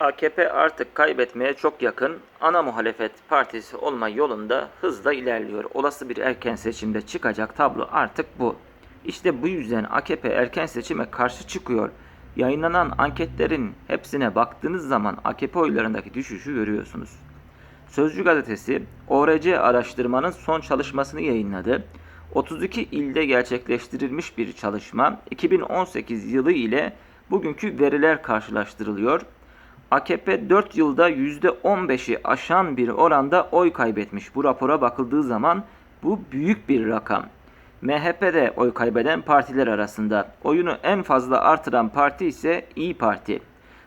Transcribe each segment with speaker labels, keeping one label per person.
Speaker 1: AKP artık kaybetmeye çok yakın ana muhalefet partisi olma yolunda hızla ilerliyor. Olası bir erken seçimde çıkacak tablo artık bu. İşte bu yüzden AKP erken seçime karşı çıkıyor. Yayınlanan anketlerin hepsine baktığınız zaman AKP oylarındaki düşüşü görüyorsunuz. Sözcü gazetesi ORC araştırmanın son çalışmasını yayınladı. 32 ilde gerçekleştirilmiş bir çalışma 2018 yılı ile bugünkü veriler karşılaştırılıyor. AKP 4 yılda %15'i aşan bir oranda oy kaybetmiş. Bu rapora bakıldığı zaman bu büyük bir rakam. MHP de oy kaybeden partiler arasında. Oyunu en fazla artıran parti ise İyi Parti.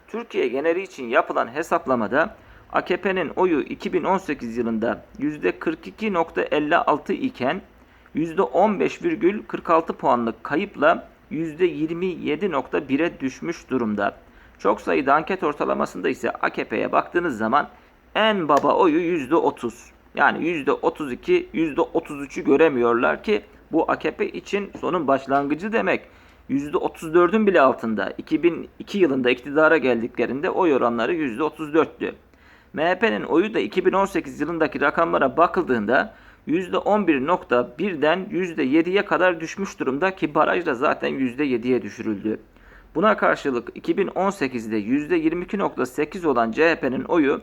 Speaker 1: Türkiye geneli için yapılan hesaplamada AKP'nin oyu 2018 yılında %42.56 iken %15,46 puanlık kayıpla %27.1'e düşmüş durumda. Çok sayıda anket ortalamasında ise AKP'ye baktığınız zaman en baba oyu %30. Yani %32, %33'ü göremiyorlar ki bu AKP için sonun başlangıcı demek. %34'ün bile altında. 2002 yılında iktidara geldiklerinde oy oranları %34'tü. MHP'nin oyu da 2018 yılındaki rakamlara bakıldığında %11.1'den %7'ye kadar düşmüş durumda ki baraj da zaten %7'ye düşürüldü. Buna karşılık 2018'de %22.8 olan CHP'nin oyu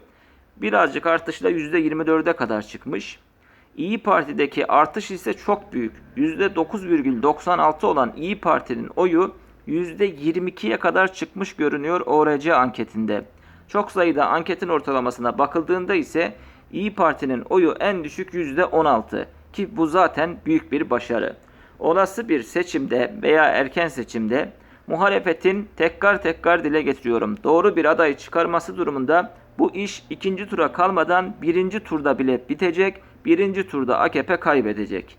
Speaker 1: birazcık artışla %24'e kadar çıkmış. İyi Parti'deki artış ise çok büyük. %9,96 olan İyi Parti'nin oyu %22'ye kadar çıkmış görünüyor ORC anketinde. Çok sayıda anketin ortalamasına bakıldığında ise İyi Parti'nin oyu en düşük %16 ki bu zaten büyük bir başarı. Olası bir seçimde veya erken seçimde muhalefetin tekrar tekrar dile getiriyorum. Doğru bir aday çıkarması durumunda bu iş ikinci tura kalmadan birinci turda bile bitecek. Birinci turda AKP kaybedecek.